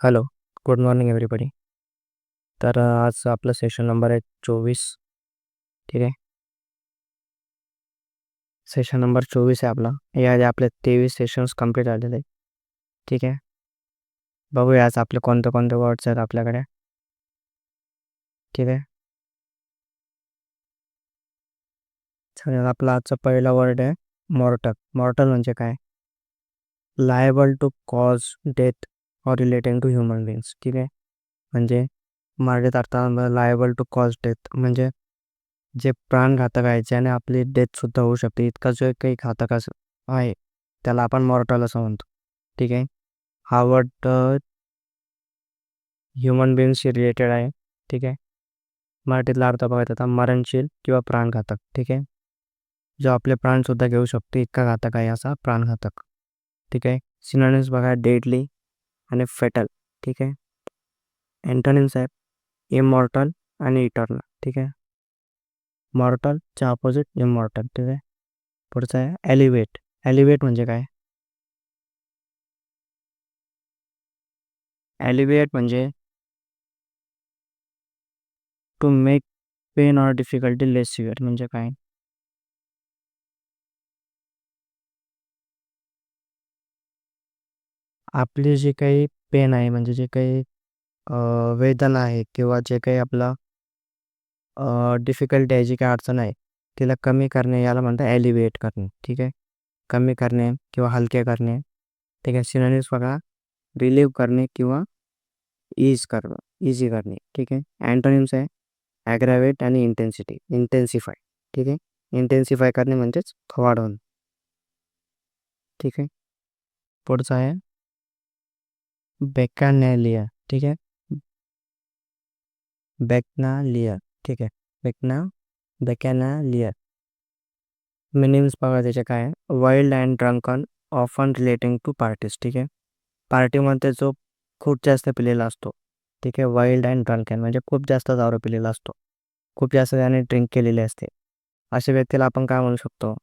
Hello good morning everybody तर आज आपलं सेशन नंबर आहे चोवीस. ठीक आहे? सेशन नंबर चोवीस आहे आपला. याआधी आपले तेवीस सेशन्स कंप्लीट झालेले. आहेत ठीक आहे? बघूया आज आपले कोणते कोणते वर्ड्स आहेत आपल्याकडे. ठीक आहे? चालेल आपला आजचा पहिला वर्ड आहे मॉर्टल मॉर्टल म्हणजे काय? Liable to cause death or relating to human beings ठीक आहे? म्हणजे मराठीत अर्थात लायबल टू कॉज डेथ म्हणजे जे प्राणघातक आहे ज्याने आपली डेथसुद्धा होऊ शकते इतका जो काही घातक असं आहे त्याला आपण मॉर्टल असं म्हणतो ठीक आहे? हा वर्ड ह्युमन बिंग्सशी रिलेटेड आहे ठीक आहे? मराठीतला अर्थ बघायचा आता मरणशील किंवा प्राणघातक ठीक आहे? जो आपले प्राणसुद्धा घेऊ शकतो इतका घातक आहे असा प्राणघातक ठीक आहे? सिनॉनिम्स बघा डेडली आणि फेटल ठीक आहे? अँटोनिम्स आहेत इमॉर्टल आणि इटर्नल ठीक आहे? मॉर्टलच्या ऑपोजिट इमॉर्टल ठीक आहे? पुढचं आहे ॲलिवेट ॲलिवेट म्हणजे काय? ॲलिवेट म्हणजे to make pain or difficulty less severe म्हणजे काय? आपली जी काही पेन आहे, म्हणजे जे काही वेदना आहे किंवा जे काही आपला डिफिकल्टी आहे, जी काही अडचण आहे, तिला कमी करणे, याला म्हणतात ॲलिवेट करणे. ठीक आहे? कमी करणे किंवा हलके करणे. ठीक आहे? सिनोनिम्स बघा. रिलीव्ह करणे किंवा ईज करणं इझी करणे. ठीक आहे? अँटोनिम्स आहे. ॲग्रावेट आणि इंटेन्सिटी इंटेन्सिफाय ठीक आहे? इंटेन्सिफाय करणे म्हणजेच वाढवणं. ठीक आहे? पुढचं आहे. बेकॅनॅलिया ठीक आहे बेकनालिया ठीक है? बेकना बेकॅनालिया। मिनिम्स बघा त्याचे काय आहे. Wild and drunken often relating to parties ठीक आहे पार्टीमध्ये जो खूप जास्त पिलेला असतो ठीक आहे वाईल्ड अँड ड्रंकन म्हणजे खूप जास्त दारू पिलेला असतो. खूप जास्त त्याने ड्रिंक केलेली असते. अशा व्यक्तीला आपण काय म्हणू शकतो?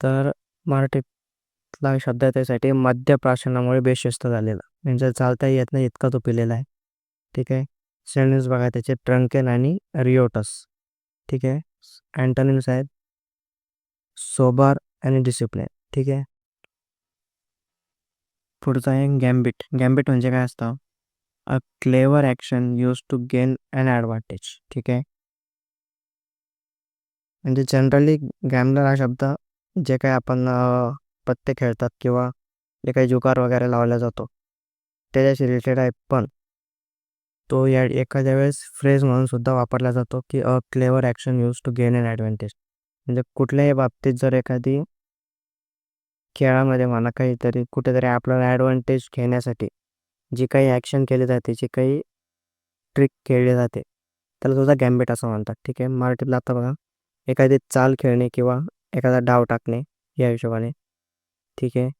तर मराठी असला शब्द त्यासाठी मध्य प्राशनामुळे बेशिस्त झालेला. म्हणजे चालता येत नाही इतका तो पिलेला आहे. ठीक आहे? सिनोनिम्स बघा त्याचे ट्रंकेन आणि रिओटस. ठीक आहे? अँटोनिम्स आहेत सोबार आणि डिसिप्लिन. ठीक आहे? पुढचं आहे गॅम्बिट. गॅम्बिट म्हणजे काय असतं? A clever action used to gain an advantage ठीक आहे? म्हणजे जनरली गॅमलर हा शब्द जे काय आपण पत्ते खेळतात किंवा जे काही जुगार वगैरे लावला जातो त्याच्याशी रिलेटेड आहे पण तो या एखाद्या वेळेस फ्रेज म्हणून सुद्धा वापरला जातो की a clever action used to gain an advantage म्हणजे कुठल्याही बाबतीत जर एखादी खेळामध्ये म्हणा काहीतरी कुठेतरी आपल्याला ॲडव्हान्टेज घेण्यासाठी जी काही ॲक्शन केली जाते जी काही ट्रिक खेळली जाते त्याला सुद्धा गॅम्बेट असं म्हणतात. ठीक आहे? मराठीतला आता बघा एखादी चाल खेळणे किंवा एखादा डाव टाकणे या हिशोबाने ठीक आहे.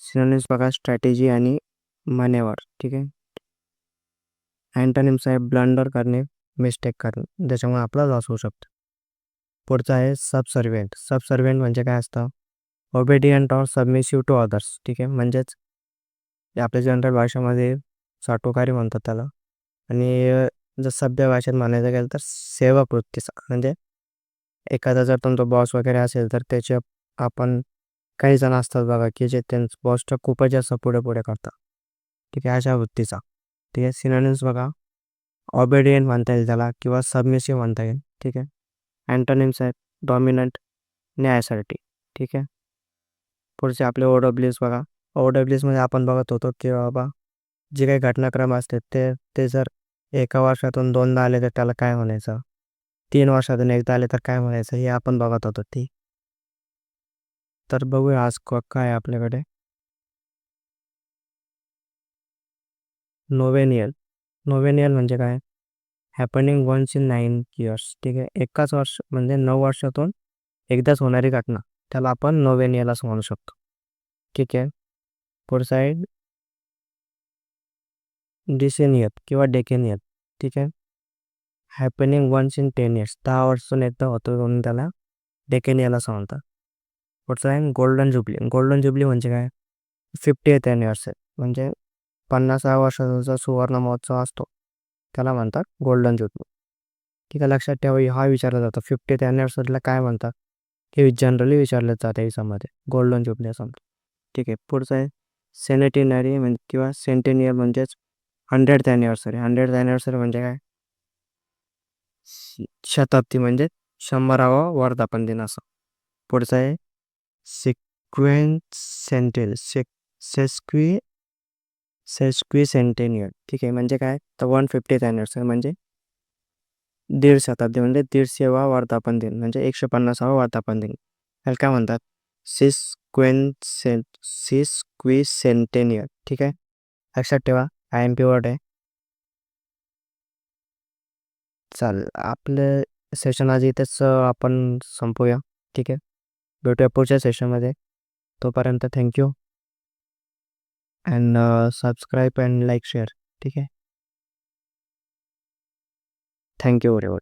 सिनोनिम्स बघा स्ट्रॅटेजी आणि मनेवर ठीक आहे. अँटोनिम्स आहे ब्लंडर करणे मिस्टेक करणे ज्याच्यामुळे आपला लॉस होऊ शकतो. पुढचं आहे सबसर्वेंट सबसर्वेंट म्हणजे काय असतं? Obedient or submissive to others ठीक आहे. म्हणजेच आपल्या जनरल भाषेमध्ये साठोकारी म्हणतात त्याला. आणि जर सभ्य भाषेत म्हणायचं गेलं तर सेवक वृत्तीचा. म्हणजे एखादा जर तुमचा बॉस वगैरे असेल तर त्याचे आपण काही जण असतात बघा की जे त्यांचं बॉसच्या खूपच जास्त पुढे पुढे करतात. ठीक आहे अशा वृत्तीचा. ठीक आहे सिनोनिम्स बघा. ऑबेडियन म्हणता येईल त्याला किंवा सबमिसिव्ह म्हणता येईल. ठीक आहे. अँटोनिम्स आहेत. डॉमिनंट न्यायासाठी. ठीक आहे. पुढचे आपले ओ डब्ल्यूज बघा. ओ डब्ल्यूजमध्ये आपण बघत होतो की बाबा जे काही घटनाक्रम असते ते ते जर एका वर्षातून दोनदा आले तर त्याला काय म्हणायचं? तीन वर्षातून एकदा आले तर काय म्हणायचं? हे आपण बघत होतो. ठीक. तर बघूया आज क- काय आपल्याकडे. नोवेनियल नोवेनियल म्हणजे काय? Happening once in nine years ठीक आहे? एकाच वर्ष म्हणजे नऊ वर्षातून एकदाच होणारी घटना. त्याला आपण नोवेनियल असं म्हणू शकतो. ठीक आहे? पुढचा साईड डिसेनियत किंवा डेकेनियत ठीक आहे? Happening once in ten years दहा वर्षातून एकदा होतो म्हणून त्याला डेकेनियल असं म्हणतात. पुढचं आहे गोल्डन जुबली गोल्डन जुबली म्हणजे काय? फिफ्टी एथ अॅनिव्हर्सरी म्हणजे पन्नासाव्या वर्षाचा सुवर्ण महोत्सव असतो. त्याला म्हणतात गोल्डन जुबली ठीक आहे लक्षात ठेवा हा विचारला जातो. एथ ॲनिव्हर्सरीला काय म्हणतात? हे जनरली विचारलं जातं याच्यामध्ये. गोल्डन जुबली असं म्हणतात. ठीक आहे पुढचं आहे. सेनेटिनरी म्हणजे किंवा सेंटेनियर म्हणजेच हंड्रेड ॲनिव्हर्सरी हंड्रेड ॲनिव्हर्सरी म्हणजे काय? श- शताब्दी म्हणजे शंभरावा वर्धापन दिन असं. पुढचं आहे. सिक्वेन्स सेंटेल सेक सेस्क्वी सेस्क्वी सेंटेनियर ठीक आहे म्हणजे काय? तर वन फिफ्टी ॲनिव्हर्सरी म्हणजे दीड शताब्दी म्हणजे दीडशेवा वर्धापन दिन म्हणजे एकशे पन्नासावा वर्धापन दिन. त्याला काय म्हणतात? सिस्क्वेन्सेंट सिस्क्वी सेंटेनियर ठीक आहे? लक्षात ठेवा आय एम पी वर्ड आहे. चालेल आपलं सेशन आज इथेच आपण संपूया. ठीक आहे? भेटूया पुढच्या सेशनमध्ये तोपर्यंत thank you and subscribe and like share ठीक आहे? Thank you very much